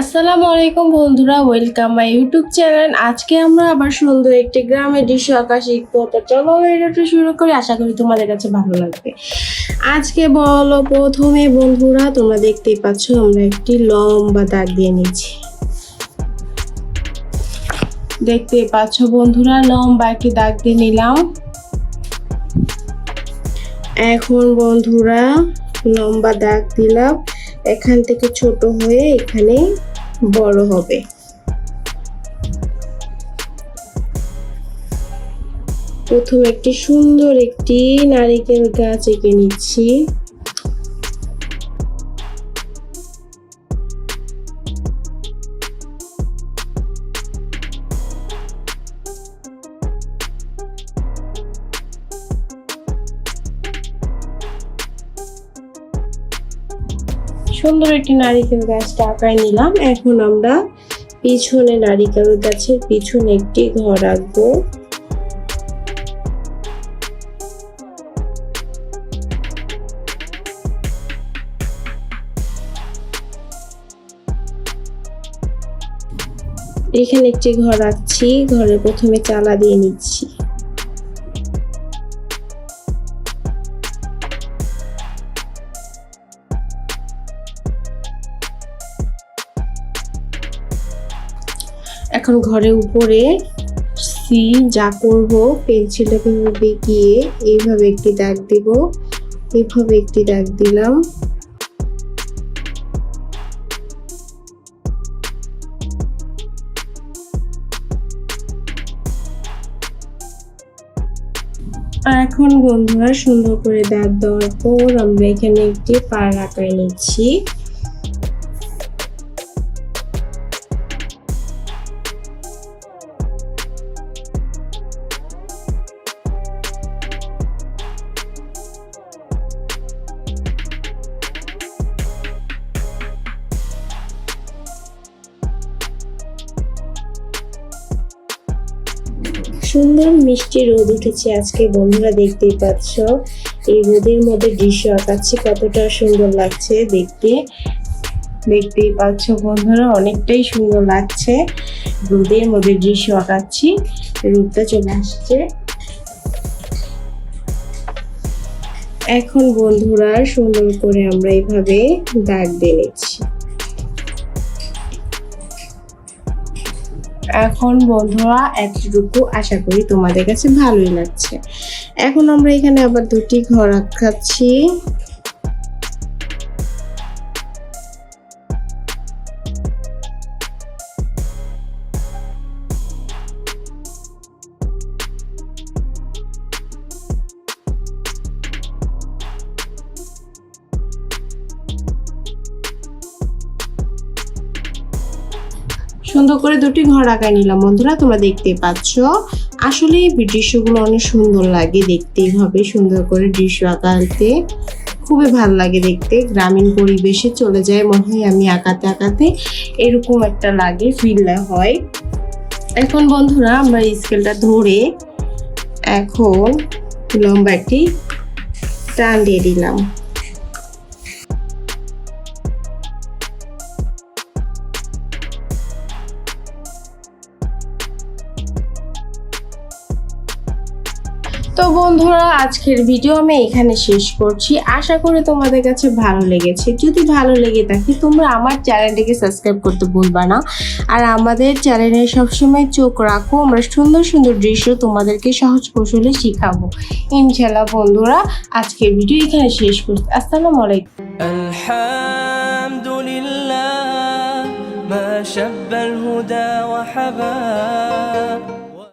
আসসালামু আলাইকুম বন্ধুরা ওয়েলকাম মাই ইউটিউব চ্যানেল আজকে আমরা আবার সুন্দর একটি গ্রামের দৃশ্য আঁকা শিখব। চলো ভিডিওটা শুরু করি, আশা করি তোমাদের কাছে ভালো লাগবে। আজকে বলো প্রথমে বন্ধুরা, তোমরা দেখতেই পাচ্ছ আমরা একটি লম্বা দাগ দিয়ে নিচ্ছি। দেখতেই পাচ্ছ বন্ধুরা, লম্বা একটি দাগ দিয়ে নিলাম। এখন বন্ধুরা, লম্বা দাগ দিলাম। এখান থেকে ছোট হয়ে এখানে বড় হবে। প্রথম একটি সুন্দর একটি নারিকেল গাছ এঁকে নিচ্ছি। সুন্দর একটি নারিকেল গাছটা আঁকায় নিলাম। এখন আমরা পিছনে নারিকেল গাছের পিছনে একটি ঘর আঁকবো। এখানে একটি ঘর আঁকছি। ঘরে প্রথমে চালা দিয়ে নিচ্ছি। এখন ঘরের উপরে সি যা করব, পেন্সিলটাকে বেঁকিয়ে এইভাবে একটি দাগ দিব, এইভাবে একটি দাগ দিলাম। এখন বন্ধুরা সুন্দর করে দাগ দেওয়ার পর আমরা এখানে একটি পার আঁকায় নিচ্ছি। সুন্দর মিষ্টি রোদ উঠেছে আজকে, বন্ধুরা দেখতেই পাচ্ছ। এই রোদের মধ্যে দৃশ্য আঁকাচ্ছি, কতটা সুন্দর লাগছে দেখতে। দেখতেই পাচ্ছ বন্ধুরা, অনেকটাই সুন্দর লাগছে। রোদের মধ্যে দৃশ্য আঁকাচ্ছি, রোদটা চলে আসছে। এখন বন্ধুরা, সুন্দর করে আমরা এইভাবে দাগ দিয়ে নিচ্ছি। এখন বন্ধুরা, এতটুকু আশা করি তোমাদের কাছে ভালোই লাগছে। এখন আমরা এখানে আবার দুটি ঘর আঁকাচ্ছি সুন্দর করে দুটি ঘর আঁকায় নিলাম। বন্ধুরা, তোমরা দেখতে পাচ্ছ। আসলে এই দৃশ্যগুলো অনেক সুন্দর লাগে দেখতে। এইভাবে সুন্দর করে দৃশ্য আঁকাতে খুবই ভালো লাগে দেখতে। গ্রামীণ পরিবেশে চলে যায় মনে হয় আমি আঁকাতে আঁকাতে। এরকম একটা লাগে ফিল হয়। এখন বন্ধুরা, আমরা স্কেলটা ধরে এখন লম্বা একটি টান দিয়ে দিলাম। তো বন্ধুরা আজকের ভিডিও আমি এখানে শেষ করছি আশা করি তোমাদের কাছে ভালো লেগেছে যদি ভালো লেগে থাকে তোমরা আমার চ্যানেলটিকে সাবস্ক্রাইব করতে ভুলবা না আর আমাদের চ্যানেলে সবসময় চোখ রাখো আমরা সুন্দর সুন্দর দৃশ্য তোমাদেরকে সহজ কৌশলে শিখাবো ইনশাল্লাহ বন্ধুরা আজকের ভিডিও এখানে শেষ করছি আসসালামু আলাইকুম الحمد لله ما شب الهدى وحباب